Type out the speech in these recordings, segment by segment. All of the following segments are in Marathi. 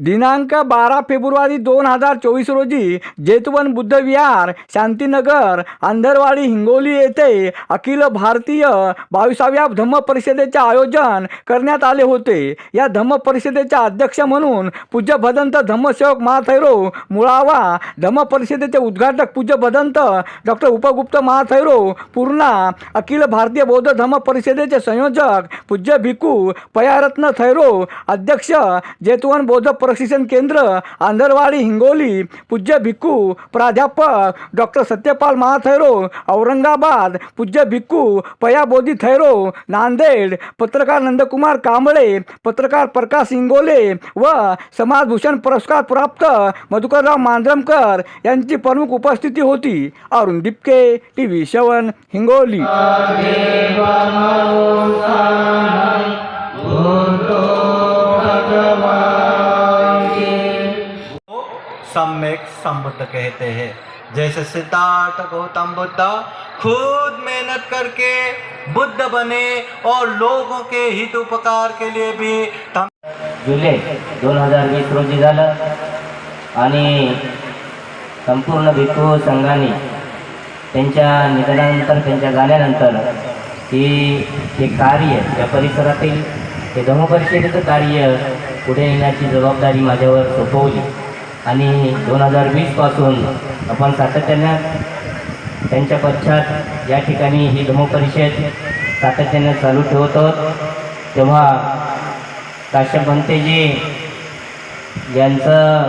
दिनांक बारा फेब्रुवारी दोन हजार चोवीस रोजी जेतवन बुद्ध विहार शांतीनगर आंधरवाडी हिंगोली येथे अखिल भारतीय बावीसाव्या धम्म परिषदेचे आयोजन करण्यात आले होते. या धम्म परिषदेच्या अध्यक्ष म्हणून पूज्य भदंत धम्मसेवक महाथैरो मुळावा धम्म परिषदेचे उद्घाटक पूज्य भदंत डॉक्टर उपगुप्त महाथैरो पूर्णा अखिल भारतीय बौद्ध धम्म परिषदेचे संयोजक पूज्य भिकू पयारत्न थैरो अध्यक्ष जेतवन बौद्ध प्रशिक्षण केंद्र आंधरवाडी हिंगोली पूज्य भिक्खू प्राध्यापक डॉक्टर सत्यपाल महाथैरो औरंगाबाद पूज्य भिक्खू पयाबोधी थैरो नांदेड पत्रकार नंदकुमार कांबळे पत्रकार प्रकाश इंगोले व समाजभूषण पुरस्कार प्राप्त मधुकरराव मांजरमकर यांची प्रमुख उपस्थिती होती. Arun Dipke T V seven Hingoli. एक संबुद्ध कहते हैं. जैसे सिद्धार्थ गौतम बुद्ध खुद मेहनत करके बुद्ध बने और लोगों के हित उपकार के लिए भी तम जुलै दोन हजार वीस रोजी झालं आणि संपूर्ण भिक्खू संघाने त्यांच्या निधनानंतर त्यांच्या जाण्यानंतर ही हे कार्य या परिसरातील हे धर्मपरिषदेचं कार्य पुढे नेण्याची जबाबदारी माझ्यावर सोपवली. आणि दोन हजार वीसपासून आपण सातत्यानं त्यांच्या पश्चात या ठिकाणी ही धर्मपरिषद सातत्यानं चालू ठेवत आहोत. तेव्हा काश्यप भंतेजी यांचं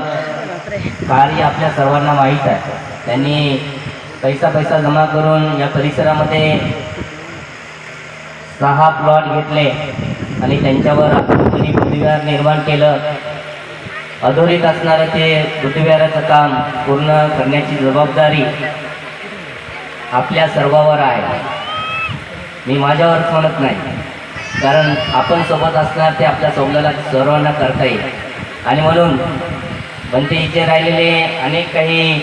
कार्य आपल्या सर्वांना माहीत आहे. त्यांनी पैसा पैसा जमा करून या परिसरामध्ये सहा प्लॉट घेतले आणि त्यांच्यावर आपली बुद्धिविहार निर्माण केलं अधोरीत असणारं ते पृथ्वीराचं काम पूर्ण करण्याची जबाबदारी आपल्या सर्वावर आहे. मी माझ्यावरच म्हणत नाही. कारण आपण सोबत असणार ते आपल्या सौलाला सर्वांना करता येईल. आणि म्हणून बनते इथे राहिलेले अनेक काही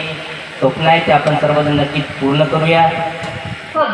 स्वप्न आहेत ते आपण सर्वजण नक्कीच पूर्ण करूया.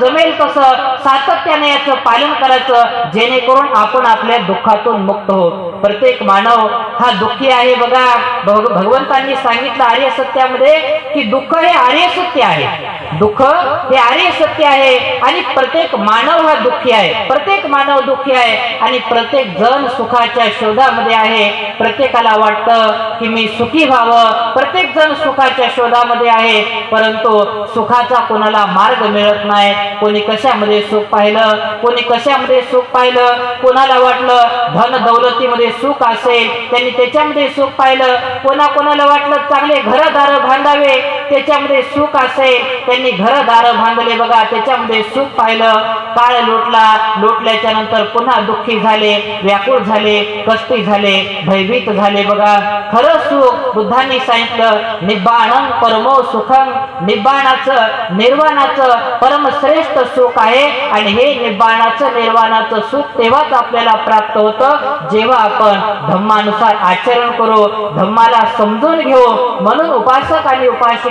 जमेल कसं सातत्याने याचं पालन करायचं जेणेकरून आपण आपल्या दुःखातून मुक्त होतो प्रत्येक मानव हा दुःखी आहे. बघा भगवंतांनी सांगितलं आर्य सत्यामध्ये की दुःख हे आर्य सत्य आहे. दुःख हे आर्य सत्य आहे आणि प्रत्येक मानव हा दुःखी आहे. प्रत्येक मानव दुःखी आहे आणि प्रत्येक जण सुखाच्या शोधामध्ये आहे. प्रत्येकाला वाटतं की मी सुखी व्हावं. प्रत्येक जण सुखाच्या शोधामध्ये आहे. परंतु सुखाचा कोणाला मार्ग मिळत नाही. कोणी कशामध्ये सुख पाहिलं? कोणी कशामध्ये सुख पाहिलं? कोणाला वाटलं धन दौलतीमध्ये सुख असेल? त्यांनी त्याच्यामध्ये सुख पाहिलं. कोणा कोणाला वाटलं चांगले घरदार बांधावे? त्याच्यामध्ये सुख असेल त्यांनी घरदार बांधले बघा त्याच्यामध्ये सुख पाहिलं. काळ लोटला लोटल्याच्या नंतर पुन्हा दुःखी झाले व्याकुळ झाले कष्टी झाले भयभीत झाले बघा. खरं सुख बुद्धांनी सांगितलं निब्बाणं परमो सुखम निब्बाणाचं निर्वाणाचं परमश्रेष्ठ सुख आहे आणि हे निब्बाणाचं निर्वाणाचं सुख तेव्हाच आपल्याला प्राप्त होतं जेव्हा आपण धम्मानुसार आचरण करू धम्माला समजून घेऊ म्हणून उपासक आणि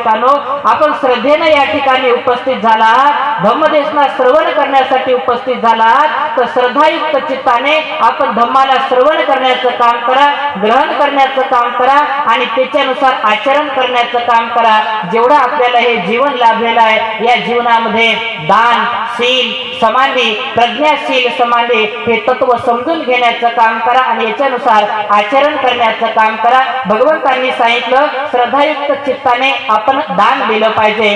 उपासिकांनो आपण श्रद्धेनं या ठिकाणी उपस्थित झाला आहात धम्मदेशना श्रवण करण्यासाठी उपस्थित झाला आहात तर श्रद्धायुक्त चित्ताने आपण धम्माला श्रवण करण्याचं काम करा ग्रहण करण्याचं काम करा आणि त्याच्यानुसार आचरण करण्याचं काम करा. जेवढं आपल्याला हे जीवन लाभलेलं आहे या जीवनामध्ये दान शील समाधी प्रज्ञाशील समाधी हे तत्व समजून घेण्याचं काम करा आणि याच्यानुसार आचरण करण्याचं काम करा. भगवंतांनी सांगितलं श्रद्धायुक्त चित्ताने आपण दान दिलं पाहिजे.